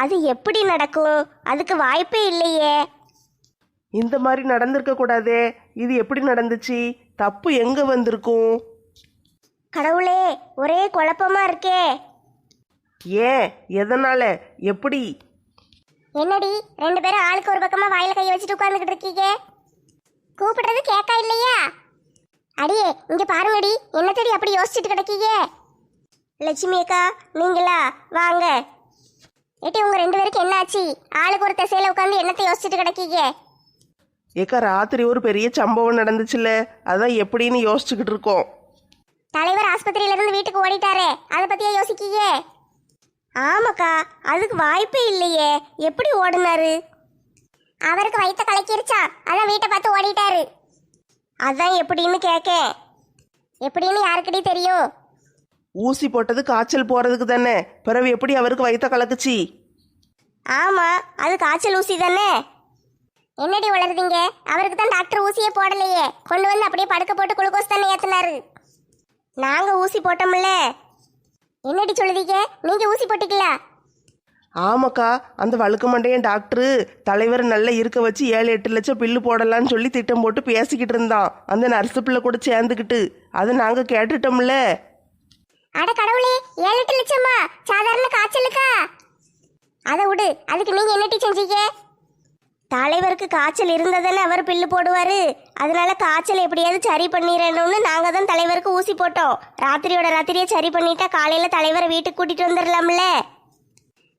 அது எப்படி நடக்கும்? அதுக்கு வாய்ப்பே இல்லையே. இந்த மாதிரி நடந்திருக்க கூடாதே. இது எப்படி நடந்துச்சு? தப்பு எங்க வந்திருக்கும்? கடவுளே ஒரே குழப்பமா இருக்கே. ஏன்? எதனால? எப்படி? என்னடி ரெண்டு பேரும் ஆளுக்கு ஒரு பக்கமா வாயில கைய வச்சுட்டு உட்கார்ந்துகிட்டு இருக்கீங்க? கூப்பிடுறது கேட்கா இல்லையா? அடியே இங்க பாருங்கடி என்ன தேடி அப்படி யோசிச்சுட்டு கிடக்கீங்க? லட்சுமி அக்கா நீங்களா? வாங்க. ஏட்டி உங்க ரெண்டு பேருக்கு என்ன ஆச்சு? ஆளுக்கு ஒரு திசையில உட்காந்து என்னத்தை யோசிச்சுட்டு கிடக்கீங்க? ஏக்கா ராத்திரி ஒரு பெரிய சம்பவம் நடந்துச்சுல்ல. அதான் எப்படின்னு யோசிச்சுக்கிட்டு இருக்கோம். தலைவர் ஆஸ்பத்திரியில இருந்து வீட்டுக்கு ஓடிட்டாரே. அதை பத்தியா யோசிக்கீங்க? ஆமாக்கா அதுக்கு வாய்ப்பே இல்லையே. எப்படி ஓடினாரு? அவருக்கு வயித்த கலக்கிருச்சா? அதான் வீட்டை பார்த்து ஓடிட்டாரு. அதான் எப்படின்னு கேட்க எப்படின்னு யாருக்கிட்டே தெரியும். ஊசி போட்டது காய்ச்சல் போறதுக்கு தானே? பிறகு எப்படி அவருக்கு வயித்த கலக்குச்சு? ஆமா அது காய்ச்சல் ஊசி தானே? என்னடி வளருதீங்க அவருக்கு தான் டாக்டர் ஊசியே போடலையே. கொண்டு வந்து அப்படியே படுக்க போட்டு குளுக்கோஸ் தானே ஏத்துனாரு. நாங்க ஊசி போட்டோம்ல. என்னடி சொல்லுதீங்க நீங்க ஊசி போட்டுக்கல ஆமாக்கா அந்த வழுக்க மண்டையன் டாக்டரு தலைவர் நல்லா இருக்க வச்சு ஏழு எட்டு லட்சம் பில்லு போடலான்னு சொல்லி திட்டம் போட்டு பேசிக்கிட்டு இருந்தான். அந்த நர்ஸு பிள்ளை கூட சேர்ந்துக்கிட்டு. அதை நாங்கள் கேட்டுட்டோம்ல. அட கடவுளே ஏழு எட்டு லட்சமா சாதாரண காய்ச்சலுக்கா? அதை விடு அதுக்கு நீங்க என்னட்டி செஞ்சீங்க? தலைவருக்கு காய்ச்சல் இருந்ததானே அவர் பில்லு போடுவாரு. அதனால காய்ச்சல் எப்படியாவது சரி பண்ணிடணும்னு நாங்கள் தான் தலைவருக்கு ஊசி போட்டோம். ராத்திரியோட ராத்திரியே சரி பண்ணிட்டா காலையில தலைவரை வீட்டுக்கு கூட்டிட்டு வந்துடலாம்ல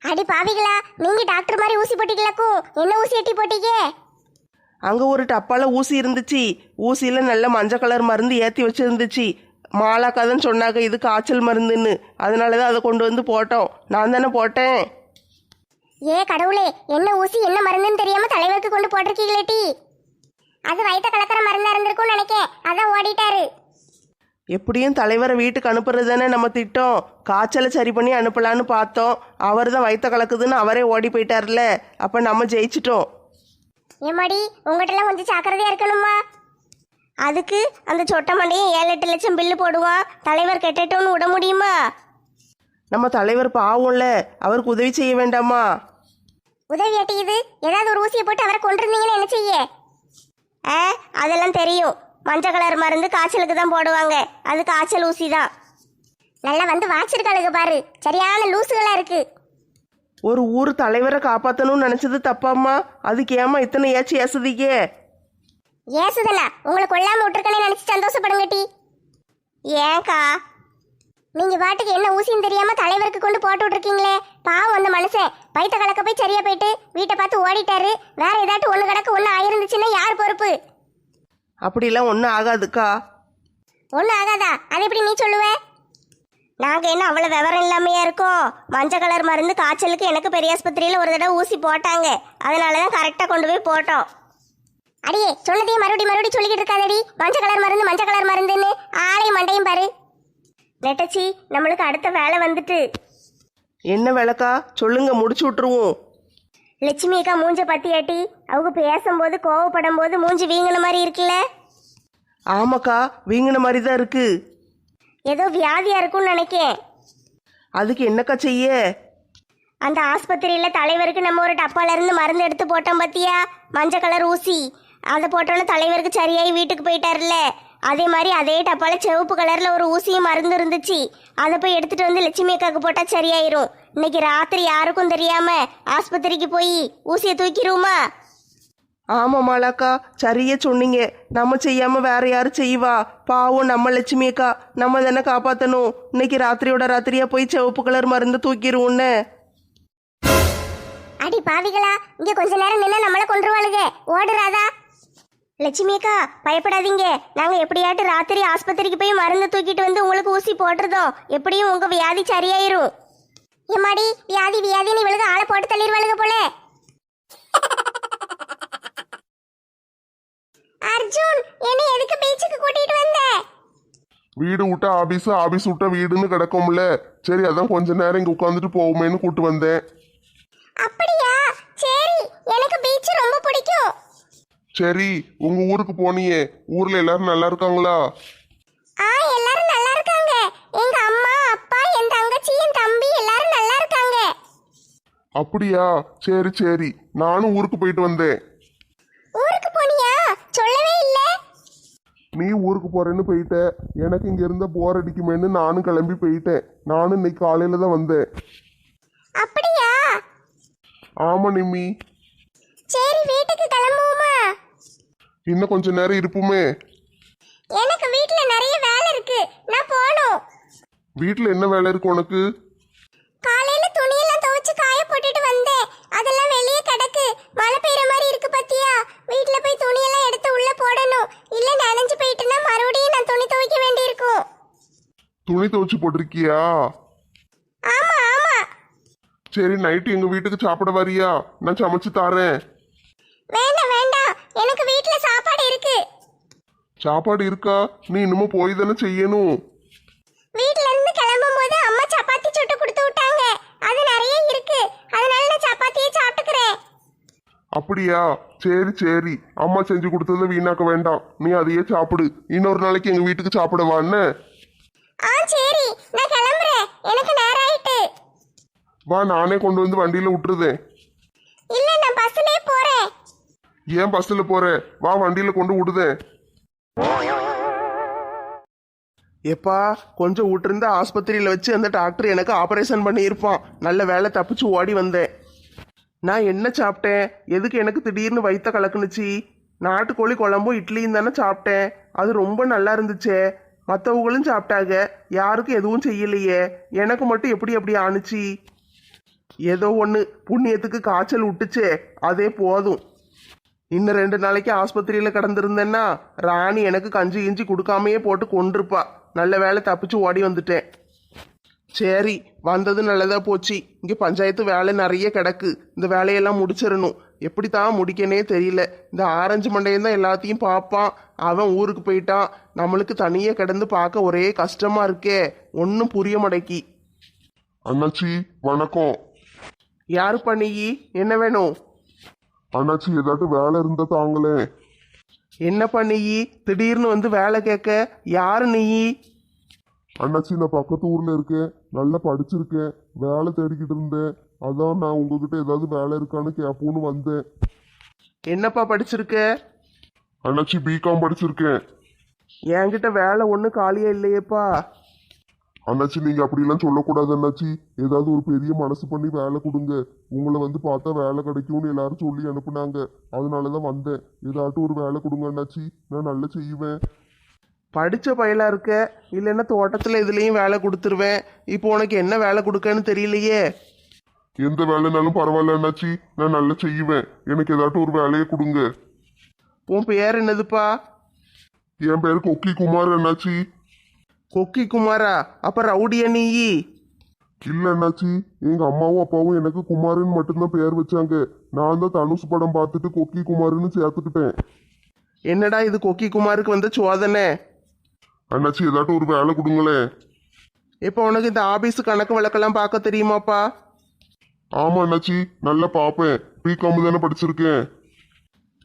அடி பாவிகளா நீங்க டாக்டர் மாதிரி ஊசி போட்டீங்களாக்கும்? என்ன ஊசி எட்டி போட்டீங்க? அங்கே ஒரு டப்பால ஊசி இருந்துச்சு. ஊசியில் நல்ல மஞ்சள் கலர் மருந்து ஏற்றி வச்சிருந்துச்சு. மாலாக்கா தான் சொன்னாங்க இது காய்ச்சல் மருந்துன்னு. அதனால தான் அதை கொண்டு வந்து போட்டோம். நான் தானே போட்டேன். ஏ கடவுளே என்ன ஊசி என்ன மருந்துன்னு தெரியாம தலைவருக்கு கொண்டு போட்டிருக்கீங்களேட்டி அது வயித்த கலக்கிற மருந்தா இருந்திருக்கும்னு நினைக்கேன். அதான் ஓடிட்டாரு. எப்படியும் தலைவரை வீட்டுக்கு அனுப்புறது தானே நம்ம திட்டம். காய்ச்சலை சரி பண்ணி அனுப்பலான்னு பார்த்தோம். அவர் தான் வயிற்ற கலக்குதுன்னு அவரே ஓடி போயிட்டார்ல. அப்போ நம்ம ஜெயிச்சிட்டோம். ஏமாடி உங்ககிட்டலாம் கொஞ்சம் ஜாக்கிரதையா இருக்கணுமா? அதுக்கு அந்த சொட்ட மண்டையும் ஏழு எட்டு லட்சம் பில்லு போடுவான். தலைவர் கெட்டட்டோன்னு விட முடியுமா? நம்ம தலைவர் பாவம்ல. அவருக்கு உதவி செய்ய வேண்டாமா? உதவி இது? ஏதாவது ஒரு ஊசியை போட்டு அவரை கொண்டிருந்தீங்கன்னு என்ன செய்ய? ஆ அதெல்லாம் தெரியும். மஞ்சள் கலர் மருந்து காய்ச்சலுக்கு தான் போடுவாங்க. அது காய்ச்சல் ஊசி தான். நல்லா வந்து வாச்சிருக்காளுங்க பாரு. சரியான லூசுகளா இருக்கு. ஒரு ஊர் தலைவரை காப்பாற்றணும்னு நினச்சது தப்பாம்மா. அதுக்கு ஏமா இத்தனை ஏச்சு ஏசுதீங்க ஏசுதனா உங்களை கொல்லாம விட்டுருக்கனே நினைச்சு சந்தோஷப்படுங்க டி. ஏன்க்கா நீங்க பாட்டுக்கு என்ன ஊசின்னு தெரியாம தலைவருக்கு கொண்டு போட்டு விட்டுருக்கீங்களே? பாவம் அந்த மனுஷன். வயித்த கலக்க போய் சரியா போயிட்டு வீட்டை பார்த்து ஓடிட்டாரு. வேற ஏதாட்டும் ஒண்ணு கிடக்கு ஒண்ணு ஆயிருந்துச்சுன்னா யார் பொறுப்பு? அப்படிலாம் ஒன்றும் ஆகாதுக்கா. ஒண்ணு ஆகாதா? அது எப்படி நீ சொல்லுவ? நாங்க என்ன அவ்வளவு விவரம் இல்லாமையா இருக்கோம்? மஞ்சள் கலர் மருந்து காய்ச்சலுக்கு எனக்கு பெரிய ஆஸ்பத்திரியில ஒரு தடவை ஊசி போட்டாங்க. அதனாலதான் கரெக்டா கொண்டு போய் போட்டோம். அடியே சொன்னதையும் மறுபடியும் மறுபடியும் சொல்லிக்கிட்டு இருக்காதடி. மஞ்சள் கலர் மருந்து மஞ்சள் கலர் மருந்துன்னு ஆளையும் மண்டையும் பாரு. நெட்டச்சி நம்மளுக்கு அடுத்த வேலை வந்துட்டு. என்ன விளக்கா சொல்லுங்க முடிச்சு விட்டுருவோம். லட்சுமி அக்கா மூஞ்ச பத்தியாட்டி அவங்க பேசும்போது கோவப்படும் போது மூஞ்சி வீங்கின மாதிரி இருக்குல்ல? ஆமாக்கா வீங்கின மாதிரி தான் இருக்கு. ஏதோ வியாதியா இருக்கும்னு நினைக்கேன். அதுக்கு என்னக்கா செய்ய? அந்த ஆஸ்பத்திரியில தலைவருக்கு நம்ம ஒரு டப்பால இருந்து மருந்து எடுத்து போட்டோம் பாத்தியா? மஞ்சள் கலர் ஊசி. அதை போட்டோன்னு தலைவருக்கு சரியாயி வீட்டுக்கு போயிட்டாருல்ல. அதே மாதிரி அதே டப்பால சிவப்பு கலர்ல ஒரு ஊசியும் மருந்து இருந்துச்சு. அதை போய் எடுத்துட்டு வந்து லட்சுமி அக்காக்கு போட்டா சரியாயிரும். இன்னைக்கு ராத்திரி யாருக்கும் தெரியாம ஆஸ்பத்திரிக்கு போய் ஊசியை தூக்கிடுவோமா ஆமா மாலாக்கா சரியா சொன்னீங்க. நம்ம செய்யாம வேற யாரு செய்வா? பாவம் நம்ம லட்சுமி அக்கா. நம்ம தானே காப்பாத்தணும். இன்னைக்கு ராத்திரியோட ராத்திரியா போய் சிவப்பு கலர் மருந்து தூக்கிடுவோன்னு அடி பாவிகளா இங்க கொஞ்ச நேரம் நின்று நம்மள கொண்டுருவாளுங்க ஓடுறாதா? லட்சுமி அக்கா பயப்படாதீங்க. நாங்க எப்படியாட்டு ராத்திரி ஆஸ்பத்திரிக்கு போய் மருந்து தூக்கிட்டு வந்து உங்களுக்கு ஊசி போட்டுருதோம் எப்படியும் உங்க வியாதி சரியாயிரும். எம்மாடி வியாதி வியாதின்னு இவளுக்கு ஆளை போட்டு தள்ளிடுவாளுங்க போல. அர்ஜுன் என்ன எதுக்கு பீச்சுக்கு கூட்டிட்டு வந்த? வீடு விட்டா ஆபீஸ் ஆபீஸ் விட்டா வீடுன்னு கிடக்கும்ல. சரி அதான் கொஞ்ச நேரம் இங்க உட்காந்துட்டு போவோமேன்னு கூட்டு வந்தேன் அப்படியா சரி எனக்கு பீச் ரொம்ப பிடிக்கும் சரி உங்க ஊருக்கு போனியே. ஊர்ல எல்லாரும் நல்லா இருக்காங்களா? ஆ எல்லாரும் நல்லா இருக்காங்க. எங்க அம்மா அப்பா என் தங்கச்சி என் தம்பி எல்லாரும் நல்லா இருக்காங்க. அப்படியா? சரி சரி. நானும் ஊருக்கு போயிட்டு வந்தேன். ஊருக்கு போனியா? சொல்லவே இல்ல. நீ ஊருக்கு போறேன்னு போயிட்ட. எனக்கு இங்க இருந்த போர் அடிக்குமேன்னு நானும் கிளம்பி போயிட்டேன். நானும் இன்னைக்கு காலையில தான் வந்தேன். அப்படியா? ஆமா நிம்மி. சரி வீட்டுக்கு கிளம்புவோமா? இன்னும் கொஞ்ச நேரம் இருப்புமே. எனக்கு வீட்ல நிறைய வேலை இருக்கு. நான் போகணும் வீட்டில் என்ன வேலை இருக்கு உனக்கு? காலையில துணியெல்லாம் துவைச்சு காய போட்டுட்டு வந்தேன். அதெல்லாம் வெளியே கிடக்கு. மழை பெய்யற மாதிரி இருக்கு பாத்தியா? வீட்ல போய் துணியெல்லாம் எடுத்து உள்ள போடணும். இல்ல நனைஞ்சு போயிட்டுனா மறுபடியும் நான் துணி துவைக்க வேண்டியிருக்கும். துணி துவைச்சு போட்டிருக்கியா? ஆமா ஆமா. சரி நைட்டு எங்க வீட்டுக்கு சாப்பிட வரியா? நான் சமைச்சு தாரேன். வேண்டாம் வேண்டாம். எனக்கு வீட்ல சாப்பாடு இருக்கா? நீ இன்னமும் போய் தானே செய்யணும் வீட்ல இருந்து கிளம்பும் போது அம்மா சப்பாத்தி சுட்டு கொடுத்து விட்டாங்க. அது நிறைய இருக்கு. அதனால நான் சப்பாத்தியே சாப்பிட்டுக்கிறேன். அப்படியா? சரி சரி. அம்மா செஞ்சு கொடுத்ததை வீணாக்க வேண்டாம். நீ அதையே சாப்பிடு. இன்னொரு நாளைக்கு எங்க வீட்டுக்கு சாப்பிட வான்னு ஆ சரி. நான் கிளம்புறேன். எனக்கு நேரம் ஆயிட்டு. வா நானே கொண்டு வந்து வண்டியில விட்டுருதேன் இல்ல நான் பஸ்லயே போறேன். ஏன் பஸ்ல போற? வா வண்டியில கொண்டு விடுதேன் எப்பா கொஞ்சம் விட்டுருந்த ஆஸ்பத்திரியில் வச்சு அந்த டாக்டர் எனக்கு ஆப்ரேஷன் பண்ணியிருப்பான். நல்ல வேலை தப்பிச்சு ஓடி வந்தேன். நான் என்ன சாப்பிட்டேன்? எதுக்கு எனக்கு திடீர்னு வயிற்ற கலக்குனுச்சு? நாட்டுக்கோழி குழம்பும் இட்லியும் தானே சாப்பிட்டேன். அது ரொம்ப நல்லா இருந்துச்சே. மற்றவங்களும் சாப்பிட்டாங்க. யாருக்கும் எதுவும் செய்யலையே. எனக்கு மட்டும் எப்படி அப்படி ஆணுச்சு? ஏதோ ஒன்று புண்ணியத்துக்கு காய்ச்சல் விட்டுச்சே அதே போதும். இன்னும் ரெண்டு நாளைக்கு ஆஸ்பத்திரியில் கிடந்திருந்தேன்னா ராணி எனக்கு கஞ்சி கிஞ்சி கொடுக்காமையே போட்டு கொண்டிருப்பா நல்ல வேலை தப்பிச்சு ஓடி வந்துட்டேன். சரி வந்தது நல்லதா போச்சு. இங்கே பஞ்சாயத்து வேலை நிறைய கிடக்கு. இந்த வேலையெல்லாம் முடிச்சிடணும். எப்படி தான் முடிக்கனே தெரியல. இந்த ஆரஞ்சு மண்டையன் தான் எல்லாத்தையும் பார்ப்பான். அவன் ஊருக்கு போயிட்டான். நம்மளுக்கு தனியே கிடந்து பார்க்க ஒரே கஷ்டமா இருக்கே. ஒன்றும் புரிய மாட்டேக்கி அண்ணாச்சி வணக்கம். யாரு பண்ணி? என்ன வேணும்? அண்ணாச்சி ஏதாட்டும் வேலை இருந்தா தாங்களேன். என்ன பண்ணி? திடீர்னு வந்து வேலை கேட்க யாரு நீ? அண்ணாச்சி நான் பக்கத்து ஊர்ல இருக்கேன். நல்லா படிச்சிருக்கேன். வேலை தேடிக்கிட்டு இருந்தேன். அதான் நான் உங்ககிட்ட ஏதாவது வேலை இருக்கான்னு கேட்போன்னு வந்தேன். என்னப்பா படிச்சிருக்க? அண்ணாச்சி பிகாம் படிச்சிருக்கேன். என்கிட்ட வேலை ஒன்றும் காலியா இல்லையேப்பா. அண்ணாச்சி நீங்க அப்படிலாம் சொல்லக்கூடாது அண்ணாச்சி. ஏதாவது ஒரு பெரிய மனசு பண்ணி வேலை கொடுங்க. உங்களை வந்து பார்த்தா வேலை கிடைக்கும்னு எல்லாரும் சொல்லி அனுப்புனாங்க. அதனாலதான் வந்தேன். ஏதாட்டும் ஒரு வேலை கொடுங்க அண்ணாச்சி. நான் நல்லா செய்வேன். படிச்ச பயலா இருக்க? இல்லைன்னா தோட்டத்தில் இதுலேயும் வேலை கொடுத்துருவேன். இப்போ உனக்கு என்ன வேலை கொடுக்கன்னு தெரியலையே. எந்த வேலைனாலும் பரவாயில்ல அண்ணாச்சி. நான் நல்லா செய்வேன். எனக்கு ஏதாட்டும் ஒரு வேலையை கொடுங்க. உன் பேர் என்னதுப்பா? என் பேர் கொக்கி குமார் அண்ணாச்சி. கொக்கி குமாரா அப்ப ரவுடியா நீயி இல்ல அண்ணாச்சி எங்க அம்மாவும் அப்பாவும் எனக்கு குமாருன்னு மட்டும்தான் பேர் வச்சாங்க. நான் தான் தனுஷ் படம் பார்த்துட்டு கொக்கி குமாருன்னு சேர்த்துக்கிட்டேன். என்னடா இது கொக்கி குமாருக்கு வந்த சோதனை அண்ணாச்சி ஏதாட்டும் ஒரு வேலை கொடுங்களேன். இப்போ உனக்கு இந்த ஆபீஸ் கணக்கு வழக்கெல்லாம் பார்க்க தெரியுமாப்பா? ஆமா அண்ணாச்சி நல்லா பார்ப்பேன். பிகாம் தானே படிச்சிருக்கேன்.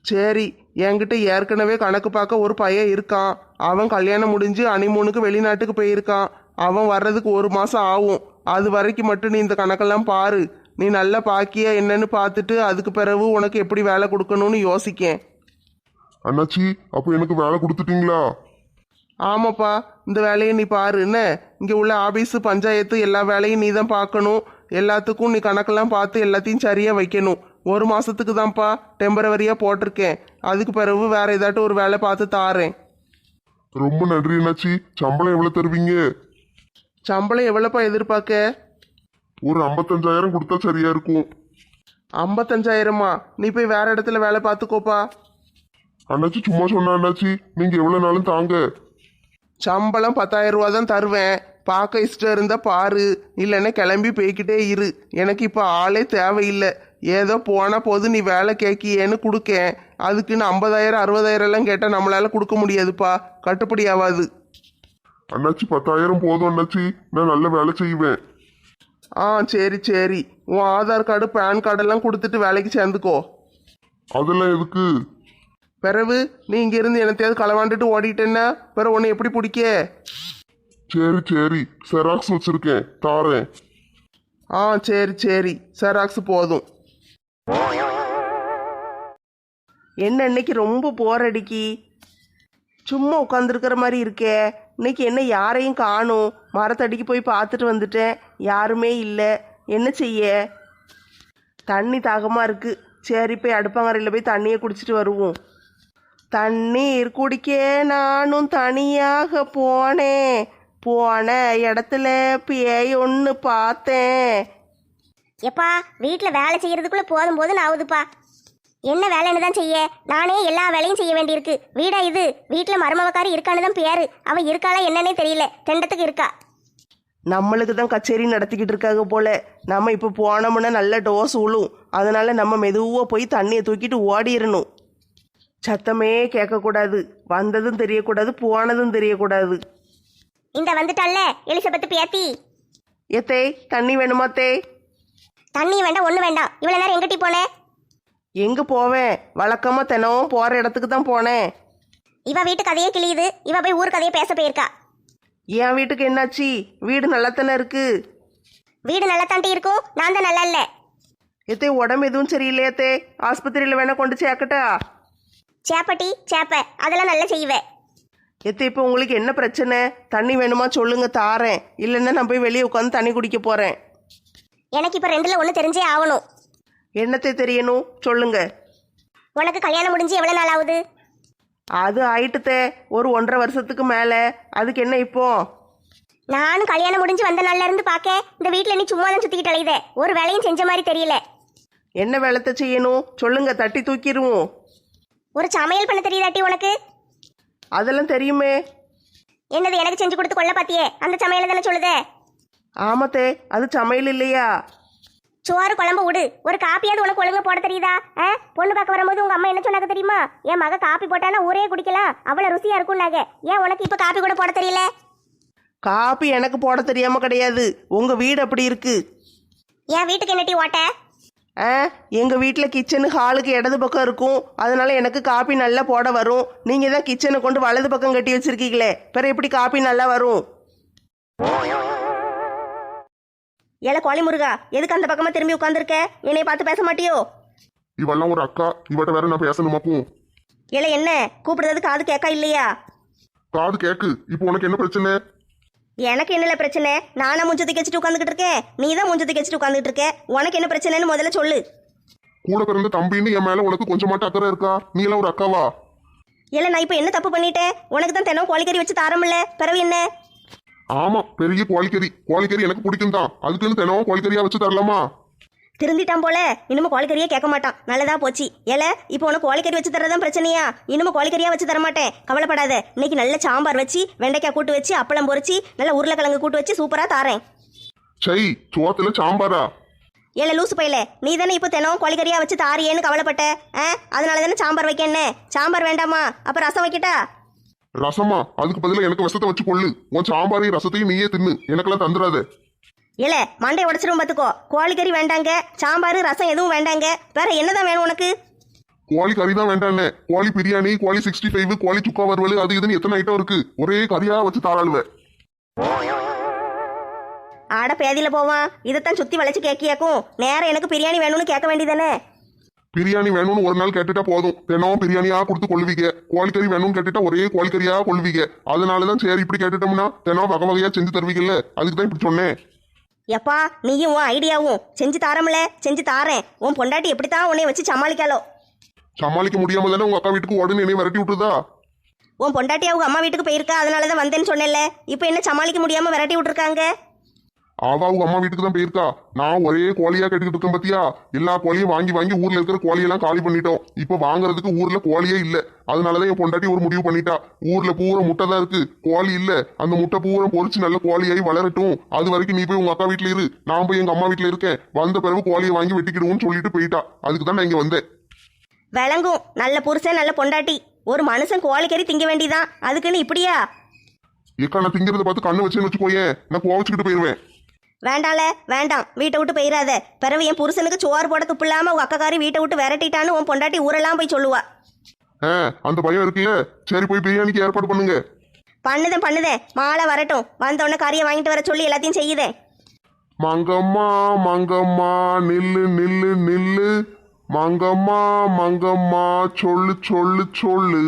சரி என்கிட்ட ஏற்கனவே கணக்கு பார்க்க ஒரு பையன் இருக்கான். அவன் கல்யாணம் முடிஞ்சு அனிமூனுக்கு வெளிநாட்டுக்கு போயிருக்கான். அவன் வர்றதுக்கு ஒரு மாசம் ஆகும். அது வரைக்கும் மட்டும் நீ இந்த கணக்கெல்லாம் பாரு. நீ நல்லா பாக்கியா என்னன்னு பார்த்துட்டு அதுக்கு பிறகு உனக்கு எப்படி வேலை கொடுக்கணும்னு யோசிக்கேன். அண்ணாச்சி அப்போ எனக்கு வேலை கொடுத்துட்டீங்களா? ஆமாப்பா இந்த வேலையை நீ பாரு. என்ன? இங்கே உள்ள ஆபீஸு பஞ்சாயத்து எல்லா வேலையும் நீ தான் பார்க்கணும். எல்லாத்துக்கும் நீ கணக்கெல்லாம் பார்த்து எல்லாத்தையும் சரியாக வைக்கணும். ஒரு மாதத்துக்கு தான்ப்பா டெம்பரவரியாக போட்டிருக்கேன். அதுக்கு பிறகு வேற ஏதாட்டும் ஒரு வேலை பார்த்து தாரேன். ரொம்ப நன்றி அண்ணாச்சி. சம்பளம் எவ்வளவு தருவீங்க? சம்பளம் எவ்வளோப்பா எதிர்பார்க்க? ஒரு ஐம்பத்தஞ்சாயிரம் கொடுத்தா சரியா இருக்கும். ஐம்பத்தஞ்சாயிரமா? நீ போய் வேற இடத்துல வேலை பார்த்துக்கோப்பா. அண்ணாச்சி சும்மா சொன்ன அண்ணாச்சி. நீங்க எவ்வளவு நாளும் தாங்க. சம்பளம் பத்தாயிரம் ரூபா தான் தருவேன். பார்க்க இஷ்டம் இருந்தா பாரு. இல்லைன்னா கிளம்பி போய்கிட்டே இரு. எனக்கு இப்போ ஆளே தேவையில்லை. ஏதோ போனா போது நீ வேலை கேட்கியேன்னு கொடுக்கேன். அதுக்குன்னு ஐம்பதாயிரம் அறுபதாயிரம் எல்லாம் கேட்டால் நம்மளால கொடுக்க முடியாதுப்பா. கட்டுப்படி ஆகாது அண்ணாச்சி பத்தாயிரம் போதும் அண்ணாச்சி. நான் நல்ல வேலை செய்வேன். ஆ சரி சரி. உன் ஆதார் கார்டு பேன் கார்டெல்லாம் கொடுத்துட்டு வேலைக்கு சேர்ந்துக்கோ. அதெல்லாம் எதுக்கு? பிறகு நீ இங்கேருந்து என்னத்தையாவது களவாண்டுட்டு ஓடிட்டேன்னா பிறகு உன்னை எப்படி பிடிக்க? சரி சரி. செராக்ஸ் வச்சிருக்கேன். தாரேன். ஆ சரி சரி. செராக்ஸ் போதும். என்ன இன்னைக்கு ரொம்ப போர் அடிக்கி? சும்மா உட்காந்துருக்கிற மாதிரி இருக்கே. இன்னைக்கு என்ன யாரையும் காணும். மரத்தடிக்கு போய் பார்த்துட்டு வந்துட்டேன். யாருமே இல்லை. என்ன செய்ய? தண்ணி தாகமாக இருக்கு. சரி போய் அடுப்பங்கரையில் போய் தண்ணியை குடிச்சிட்டு வருவோம். தண்ணீர் குடிக்க நானும் தனியாக போனேன். போன இடத்துல பேய் ஒன்று பார்த்தேன். எப்பா வீட்டில் வேலை செய்யறதுக்குள்ள போதும் போதும் ஆகுதுப்பா. என்ன வேலைன்னு தான் செய்ய. நானே எல்லா வேலையும் செய்ய வேண்டியிருக்கு. வீடா இது? வீட்டில் மருமவக்காரி இருக்கான்னு தான் பேரு. அவ இருக்காளா என்னன்னே தெரியல. தெண்டத்துக்கு இருக்கா. நம்மளுக்கு தான் கச்சேரி நடத்திக்கிட்டு இருக்காங்க போல. நம்ம இப்போ போனோம்னா நல்ல டோஸ் உழும். அதனால நம்ம மெதுவாக போய் தண்ணியை தூக்கிட்டு ஓடிடணும் சத்தமே கேட்கக்கூடாது. வந்ததும் தெரியக்கூடாது போனதும் தெரியக்கூடாது. இந்த வந்துட்டால எலிசபெத் பேத்தி ஏத்தே தண்ணி வேணுமா தே தண்ணி வேண்டாம் ஒண்ணு வேண்டாம். இவ்வளவு நேரம் எங்கிட்டி போனேன் எங்கே போவேன்? வழக்கமாக தினமும் போகிற இடத்துக்கு தான் போனேன். இவ வீட்டு கதையே கிளியுது இவ போய் ஊர் கதையை பேச போயிருக்கா. என் வீட்டுக்கு என்னாச்சு? வீடு நல்லா தானே இருக்கு? வீடு நல்லா தாண்டி இருக்கும். நான் தான் நல்லா இல்ல. எத்தே உடம்பு எதுவும் சரியில்லையாத்தே ஆஸ்பத்திரியில் வேணா கொண்டு சேர்க்கட்டா? சேப்பட்டி சேப்ப. அதெல்லாம் நல்லா செய்வேன். எத்தே இப்போ உங்களுக்கு என்ன பிரச்சனை? தண்ணி வேணுமா? சொல்லுங்க தாரேன். இல்லைன்னா நான் போய் வெளியே உட்காந்து தண்ணி குடிக்க போகிறேன் எனக்கு இப்ப ரெண்டுல ஒண்ணு தெரிஞ்சே ஆகணும். என்னத்தை தெரியணும்? சொல்லுங்க. உனக்கு கல்யாணம் முடிஞ்சு எவ்வளவு நாள் ஆகுது? அது ஆயிட்டுத்தே. ஒரு ஒன்றரை வருஷத்துக்கு மேலே. அதுக்கு என்ன இப்போ? நானும் கல்யாணம் முடிஞ்சு வந்த நாள்ல இருந்து பாக்க இந்த வீட்ல நீ சும்மா தான் சுத்திக்கிட்டு அலையுத. ஒரு வேலையும் செஞ்ச மாதிரி தெரியல. என்ன வேலைத்தை செய்யணும்? சொல்லுங்க தட்டி தூக்கிடுவோம் ஒரு சமையல் பண்ண தெரியுதாட்டி உனக்கு? அதெல்லாம் தெரியுமே. என்னது எனக்கு செஞ்சு கொடுத்து கொள்ள பாத்தியே? அந்த சமையல தானே சொல்லுதே? ஆமாத்தே அது சமையல் இல்லையா? சோறு குழம்பு விடு. ஒரு காப்பியாவது உனக்கு ஒழுங்கா போட தெரியுதா? ஆ? பொண்ணு பார்க்க வரும்போது உங்க அம்மா என்ன சொன்னாங்க தெரியுமா? என் மக காப்பி போட்டானா ஊரே குடிக்கலாம் அவ்வளவு ருசியா இருக்கும்னாங்க. ஏன் உனக்கு இப்ப காப்பி கூட போட தெரியல? காப்பி எனக்கு போட தெரியாம கிடையாது. உங்க வீடு அப்படி இருக்கு. என் வீட்டுக்கு என்னட்டி ஓட்ட? ஆ? எங்க வீட்டில் கிச்சனு ஹாலுக்கு இடது பக்கம் இருக்கும். அதனால எனக்கு காப்பி நல்லா போட வரும். நீங்க தான் கிச்சனை கொண்டு வலது பக்கம் கட்டி வச்சிருக்கீங்களே. பிற எப்படி காப்பி நல்லா வரும்? ஏல கோழி முருகா எதுக்கு அந்த பக்கமா திரும்பி உட்காந்துருக்க என்னைய பார்த்து பேச மாட்டியோ? இவெல்லாம் ஒரு அக்கா. இவட்ட வேற நான் பேசணுமாக்கும் ஏல என்ன? கூப்பிடுறது காது கேட்கா இல்லையா? காது கேக்கு. இப்போ உனக்கு என்ன பிரச்சனை? எனக்கு என்னல பிரச்சனை? நானா மூஞ்ச தூக்கி வச்சுட்டு உட்காந்துக்கிட்டு இருக்கேன். நீ தான் மூஞ்ச தூக்கி வச்சுட்டு உட்காந்துட்டு இருக்க. உனக்கு என்ன பிரச்சனைன்னு முதல்ல சொல்லு. கூட பிறந்த தம்பின்னு என் மேல உனக்கு கொஞ்சமாட்ட அக்கறை இருக்கா? நீ எல்லாம் ஒரு அக்காவா? இல்ல நான் இப்போ என்ன தப்பு பண்ணிட்டேன்? உனக்கு தான் தினம் கோழிக்கறி வச்சு தாரமில்ல. பிறகு என்ன? ஆமா பெரிய கோழிக்கறி. கோழிக்கறி எனக்கு பிடிக்கும் தான் அதுக்குன்னு தினமும் கோழிக்கறியா வச்சு தரலாமா? திருந்திட்டான் போல. இனிமே கோழிக்கறியே கேட்க மாட்டான். நல்லதா போச்சு. ஏல இப்போ உனக்கு கோழிக்கறி வச்சு தரதான் பிரச்சனையா? இனிமே கோழிக்கறியா வச்சு தர மாட்டேன் கவலைப்படாத. இன்னைக்கு நல்ல சாம்பார் வச்சு வெண்டைக்காய் கூட்டு வச்சு அப்பளம் பொரிச்சு நல்ல உருளைக்கிழங்கு கூட்டு வச்சு சூப்பரா தாரேன். சை சோத்துல சாம்பாரா? ஏல லூசு பையல நீ தானே இப்போ தினம் கோழிக்கறியா வச்சு தாரியேன்னு கவலைப்பட்ட? ஆ? அதனால தானே சாம்பார் வைக்க என்ன? சாம்பார் வேண்டாமா? அப்ப ரசம் வைக்கட்டா? ரசமா? அதுக்கு பதிலா எனக்கு விஷத்தை வச்சு கொள்ளு. உன் சாம்பாரையும் ரசத்தையும் நீயே தின்னு. எனக்கெல்லாம் தந்துடாத. இல்ல மண்டை உடச்சிரும் பாத்துக்கோ கோழிக்கறி வேண்டாங்க. சாம்பார் ரசம் எதுவும் வேண்டாங்க. வேற என்னதான் வேணும் உனக்கு? கோழி கறி தான் வேண்டாண்ணே கோழி பிரியாணி கோழி சிக்ஸ்டி ஃபைவ் கோழி சுக்கா வறுவல் அது இதுன்னு எத்தனை ஐட்டம் இருக்கு? ஒரே கறியா வச்சு தாராளுவேன் ஆட பேதியில போவான் இதைத்தான் சுத்தி வளைச்சு கேக்கியாக்கும். நேரம் எனக்கு பிரியாணி வேணும்னு கேட்க வேண்டியதானே பிரியாணி வேணும்னு ஒரு நாள் கேட்டுட்டா போதும். தினமும் பிரியாணியா கொடுத்து கொள்வீங்க. கோழிக்கறி வேணும்னு கேட்டுட்டா ஒரே கோழிக்கறியா கொள்வீங்க. அதனாலதான் சரி இப்படி கேட்டுட்டோம்னா தினம் வகை வகையா செஞ்சு தருவீங்கல்ல. அதுக்கு தான் இப்படி சொன்னேன். எப்பா நீயும் உன் ஐடியாவும் செஞ்சு தாரமில்ல செஞ்சு தாரேன். உன் பொண்டாட்டி எப்படித்தான் உன்னை வச்சு சமாளிக்காலோ சமாளிக்க முடியாம தானே உங்க அக்கா வீட்டுக்கு உடனே என்னை விரட்டி விட்டுதா? உன் பொண்டாட்டி அவங்க அம்மா வீட்டுக்கு போயிருக்கா அதனால தான் வந்தேன்னு சொன்னேன்ல. இப்போ என்ன சமாளிக்க முடியாம விரட்டி விட்டுருக்காங்க? அவ அவங்க அம்மா வீட்டுக்கு தான் போயிருக்கா. நான் ஒரே கோழியா கட்டிக்கிட்டு இருக்கேன் பாத்தியா? எல்லா கோழியும் வாங்கி வாங்கி ஊர்ல இருக்கிற கோழியெல்லாம் காலி பண்ணிட்டோம். இப்ப வாங்குறதுக்கு ஊர்ல கோழியே இல்ல. அதனாலதான் என் பொண்டாட்டி ஒரு முடிவு பண்ணிட்டா. ஊர்ல பூரா முட்டை தான் இருக்கு. கோழி இல்ல. அந்த முட்டை பூரா பொரிச்சு நல்ல கோழியாகி வளரட்டும். அது வரைக்கும் நீ போய் உங்க அக்கா வீட்டுல இரு. நான் போய் எங்க அம்மா வீட்டுல இருக்கேன். வந்த பிறகு கோழியை வாங்கி வெட்டிக்கிடுவோம்னு சொல்லிட்டு போயிட்டா. அதுக்கு தான் நான் இங்க வந்தேன். விளங்கும். நல்ல புருஷன் நல்ல பொண்டாட்டி. ஒரு மனுஷன் கோழிக்கறி திங்க வேண்டியதான் அதுக்குன்னு இப்படியா? ஏக்கா நான் திங்கிறத பார்த்து கண்ணு வச்சேன்னு வச்சுக்கோயேன். நான் கோவச்சுக்கிட்டு போயிருவேன். வேண்டால வேண்டாம். வீட்டை விட்டு போயிடாத பிறகு என் புருஷனுக்கு சோறு போட துப்பு இல்லாம உங்க அக்காக்காரி வீட்டை விட்டு விரட்டிட்டான்னு உன் பொண்டாட்டி ஊரெல்லாம் போய் சொல்லுவா. ஆ அந்த பயம் இருக்குல்ல சரி போய் பிரியாணிக்கு ஏற்பாடு பண்ணுங்க. பண்ணுதேன் பண்ணுதேன் மாலை வரட்டும். வந்த உடனே கறியை வாங்கிட்டு வர சொல்லி எல்லாத்தையும் செய்யுதேன் மங்கம்மா மங்கம்மா நில்லு நில்லு நில்லு. மங்கம்மா மங்கம்மா சொல்லு சொல்லு சொல்லு.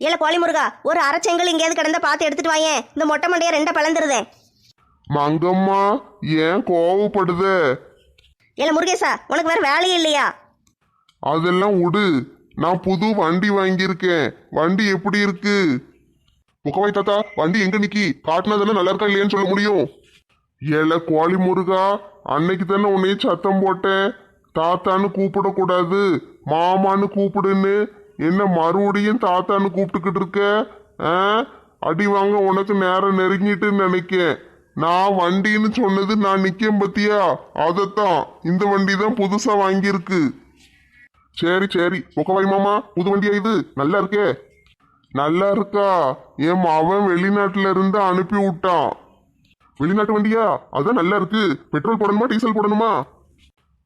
ஏல கோழி முருகா ஒரு அரைச்செங்கல் எங்கேயாவது கிடந்தா பார்த்து எடுத்துட்டு வாயேன். இந்த மொட்டை மண்டையை ரெண்டா பிளந்துருதேன். மங்கம்மா ஏன் கோவப்படுத? ஏல முருகேசா உனக்கு வேற வேலையே இல்லையா? அதெல்லாம் விடு நான் புது வண்டி வாங்கியிருக்கேன். வண்டி எப்படி இருக்கு? முகவாய் தாத்தா வண்டி எங்க நிக்கி? காட்டினதெல்லாம் நல்லா இருக்கா இல்லையான்னு சொல்ல முடியும்? ஏல கோழி முருகா அன்னைக்கு தானே உன்னைய சத்தம் போட்டேன். தாத்தான்னு கூப்பிடக்கூடாது மாமான்னு கூப்பிடுன்னு. என்ன மறுபடியும் தாத்தான்னு கூப்பிட்டுக்கிட்டு இருக்க? அடி வாங்க உனக்கு நேரம் நெருங்கிட்டுன்னு நினைக்கேன். நான் வண்டின்னு சொன்னது நான் நிக்கேன் பத்தியா? அதத்தான். இந்த வண்டி தான் புதுசா வாங்கியிருக்கு. சரி சரி. முகவாய் மாமா. புது வண்டியா இது? நல்லா இருக்கே? நல்லா இருக்கா? என் அவன் வெளிநாட்டுல இருந்து அனுப்பி விட்டான். வெளிநாட்டு வண்டியா? அதான் நல்லா இருக்கு. பெட்ரோல் போடணுமா டீசல் போடணுமா?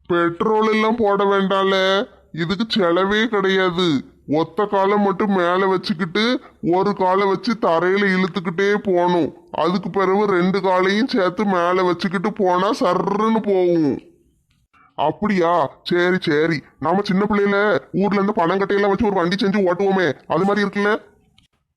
பெட்ரோல் எல்லாம் போட வேண்டாம்ல. இதுக்கு செலவே கிடையாது. ஒத்த காலை மட்டும் மேலே வச்சுக்கிட்டு ஒரு காலை வச்சு தரையில இழுத்துக்கிட்டே போகணும். அதுக்கு பிறகு ரெண்டு காலையும் சேர்த்து மேலே வச்சுக்கிட்டு போனா சர்ருன்னு போகும். அப்படியா? சரி சரி. நாம சின்ன பிள்ளையில ஊர்ல இருந்து பணம் கட்டையெல்லாம் வச்சு ஒரு வண்டி செஞ்சு ஓட்டுவோமே. அது மாதிரி இருக்குல்ல?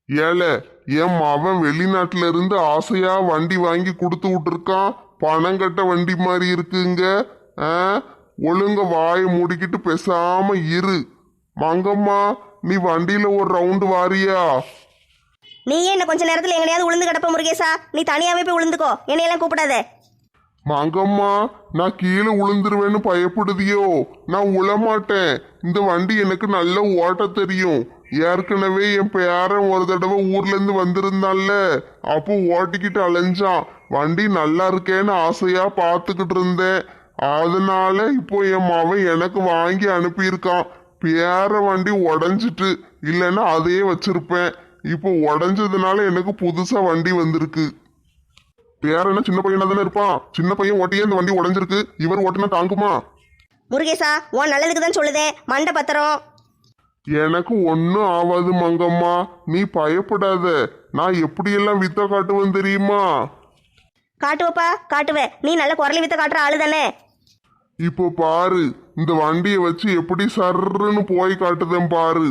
ஏழை என் மவன் வெளிநாட்டுல இருந்து ஆசையா வண்டி வாங்கி கொடுத்து விட்டுருக்கான். பணம் கட்ட வண்டி மாதிரி இருக்குங்க. ஆ? ஒழுங்க வாயை மூடிக்கிட்டு பேசாம இரு. மங்கம்மா நீ வண்டியில ஒரு ரவுண்டு வாரியா? நீயே என்ன கொஞ்ச நேரத்தில் எங்கனையாவது உளுந்து கிடப்ப முருகேசா. நீ தனியாவே போய் உளுந்துக்கோ. என்னையெல்லாம் கூப்பிடாத. மங்கம்மா நான் கீழே விழுந்துருவேன்னு பயப்படுதியோ? நான் உளமாட்டேன் இந்த வண்டி எனக்கு நல்ல ஓட்ட தெரியும். ஏற்கனவே என் பேரன் ஒரு தடவை ஊர்ல இருந்து வந்திருந்தான்ல. அப்போ ஓட்டிக்கிட்டு அலைஞ்சான். வண்டி நல்லா இருக்கேன்னு ஆசையா பார்த்துக்கிட்டு இருந்தேன். அதனால இப்போ என் மவன் எனக்கு வாங்கி அனுப்பியிருக்கான். பேர வண்டி உடஞ்சிட்டு இல்லைன்னா அதையே வச்சிருப்பேன். இப்போ உடஞ்சதுனால எனக்கு புதுசா வண்டி வந்திருக்கு. பேர் என்ன சின்ன பையனா தானே இருப்பான் சின்ன பையன் ஓட்டியே இந்த வண்டி உடஞ்சிருக்கு. இவர் ஓட்டினா தாங்குமா? முருகேசா உன் நல்லதுக்கு தான் சொல்லுதேன் மண்டை பத்திரம். எனக்கு ஒன்றும் ஆகாது மங்கம்மா. நீ பயப்படாத. நான் எப்படியெல்லாம் வித்த காட்டுவேன் தெரியுமா? காட்டுவப்பா காட்டுவேன். நீ நல்ல குரலி வித்த காட்டுற ஆளு தானே. இப்போ பாரு. இந்த வண்டியை வச்சு எப்படி சர்ருன்னு போய் காட்டுதேன் பாரு.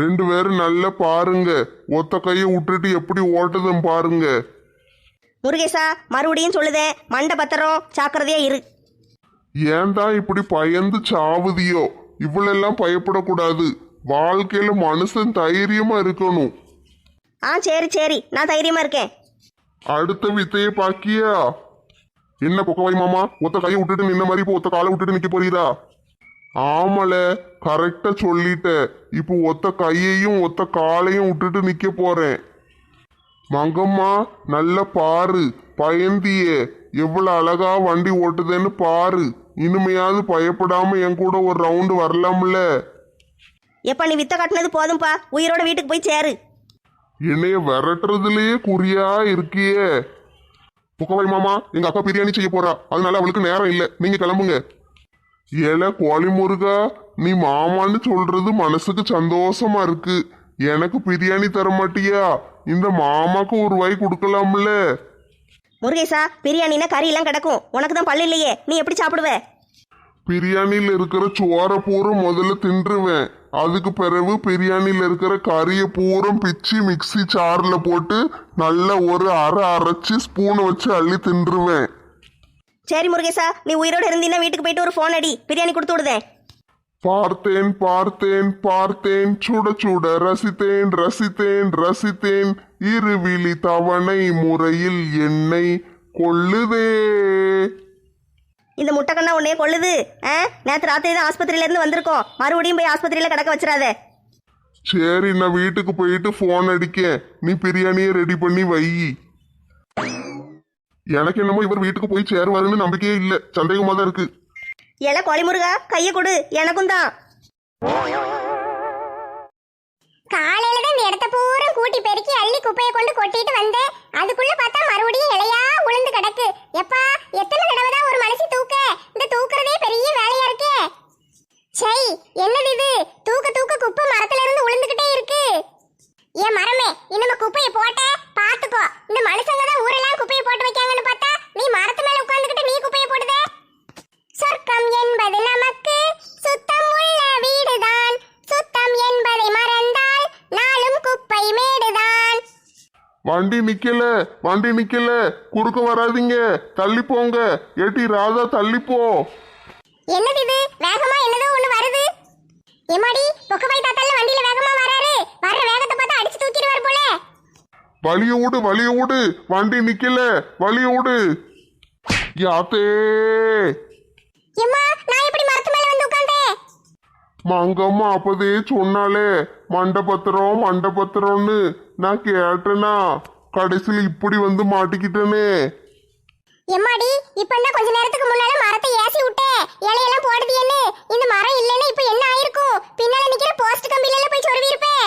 ரெண்டு பேரும் நல்லா பாருங்க. ஒத்த கையை விட்டுட்டு எப்படி ஓட்டுதேன் பாருங்க. முருகேசா மறுபடியும் சொல்லுதேன் மண்டை பத்திரம் ஜாக்கிரதையா இரு. ஏன்டா இப்படி பயந்து சாவுதியோ? இவ்வளெல்லாம் பயப்படக்கூடாது. வாழ்க்கையில மனுஷன் தைரியமா இருக்கணும். ஆ சரி சரி. நான் தைரியமா இருக்கேன். அடுத்த வித்தைய பாக்கியா? என்ன பொக்கவாய் மாமா? ஒத்த கையை விட்டுட்டு நின்ன மாதிரி இப்போ ஒத்த காலை விட்டுட்டு நிக்க போறீரா? ஆமல கரெக்டா சொல்லிட்ட. இப்போ ஒத்த கையையும் ஒத்த காலையும் விட்டுட்டு நிக்க போறேன். மங்கம்மா நல்ல பாரு. பயந்தியே. எவ்வளவு அழகா வண்டி ஓட்டுதேன்னு பாரு. இனிமையாவது பயப்படாம என் கூட ஒரு ரவுண்டு வரலாம்ல. எப்பா நீ வித்த காட்டினது போதும்பா. உயிரோட வீட்டுக்கு போய் சேரு. என்னைய விரட்டுறதுலயே குறியா இருக்கியே. புக்கவாய் மாமா எங்க அக்கா பிரியாணி செய்ய போறா. அதனால அவளுக்கு நேரம் இல்ல. நீங்க கிளம்புங்க. ஏல கோழி முருகா நீ மாமான்னு சொல்றது மனசுக்கு சந்தோஷமா இருக்கு. எனக்கு பிரியாணி தர மாட்டியா? இந்த மாமாக்கு ஒரு வாய் கொடுக்கலாம்ல? முருகேசா பிரியாணினா கறி எல்லாம் கிடக்கும். உனக்கு தான் பல்லு இல்லையே நீ எப்படி சாப்பிடுவ? பிரியாணியில் இருக்கிற சோறை பூரம் முதல்ல தின்றுவேன். அதுக்கு பிறகு பிரியாணியில் இருக்கிற கறியை பூரம் பிச்சு மிக்ஸி சாறில் போட்டு நல்லா ஒரு அரை அரைச்சி ஸ்பூனை வச்சு அள்ளி தின்றுவேன். சரி முருகேசா நீ உயிரோட இருந்தீன்னா வீட்டுக்கு போயிட்டு ஒரு ஃபோன் அடி. பிரியாணி கொடுத்து விடுதேன் பார்த்தேன் பார்த்தேன் பார்த்தேன். சுட சுட ரசித்தேன் ரசித்தேன் ரசித்தேன். இருவிழி தவணை முறையில் என்னை கொள்ளுதே இந்த முட்டைக்கண்ணா உன்னைய கொள்ளுது ஆ? நேற்று ராத்திரி தான் ஆஸ்பத்திரியில இருந்து வந்திருக்கோம். மறுபடியும் போய் ஆஸ்பத்திரியில கிடக்க வச்சிடாத. சரி நான் வீட்டுக்கு போயிட்டு ஃபோன் அடிக்கேன். நீ பிரியாணியை ரெடி பண்ணி வை. எனக்கு என்னமோ இவர் வீட்டுக்கு போய் சேருவாருன்னு நம்பிக்கையே இல்லை. சந்தேகமா தான் இருக்கு. ஏல கோழி முருகா கையை கொடு. எனக்கும் தான். காலையில தான் இந்த இடத்த பூரா கூட்டி பெருக்கி அள்ளி குப்பையை கொண்டு கொட்டிட்டு வந்தேன். அதுக்குள்ள பார்த்தா மறுபடியும் இலையா உளுந்து கிடக்கு. எப்பா எத்தனை தடவை தான் ஒரு மனுஷி தூக்க? இந்த தூக்குறதே பெரிய வேலையா இருக்கே. சை என்னது இது? தூக்க தூக்க குப்பை மரத்துல இருந்து உளுந்துகிட்டே இருக்கு. ஏன் மரமே இன்னும் குப்பையை போட்ட? பாத்துக்கோ. இந்த மனுஷங்க தான் ஊரெல்லாம் குப்பையை போட்டு வைக்காங்கன்னு பார்த்தா நீ மரத்து மேல உட்கார்ந்துகிட்டு நீ குப்பையை போடுதே சொர்க்கம் என்பது நமக்கு சுத்தம் உள்ள வீடுதான். சுத்தம் என்பதை மறந்தால் நாளும் குப்பை மேடுதான். வண்டி நிக்கல வண்டி நிக்கல. குறுக்க வராதீங்க. தள்ளி போங்க. ஏட்டி ராதா தள்ளி போ. என்னது இது? வேகமா என்னதோ ஒண்ணு வருது. எம்மாடி பொக்க போய் தாத்தால வண்டியில வேகமா வராரு. வர வேகத்தை வழிய விடு வழிய விடு வண்டி நிக்கல வழிய விடு யாத்தே மங்கம்மா அப்பதே சொன்னாலே மண்டபத்திரம் மண்டபத்திரம்னு நான் கேட்டேனா கடைசியில் இப்படி வந்து மாட்டிக்கிட்டேனே. எம்மாடி இப்ப என்ன கொஞ்ச நேரத்துக்கு முன்னால மரத்தை ஏசி விட்டே இலையெல்லாம் போடுதியன்னு. இந்த மரம் இல்லைன்னா இப்ப என்ன ஆயிருக்கும்? பின்னால நிக்கிற போஸ்ட் கம்பியில போய் சொருவி இருப்பேன்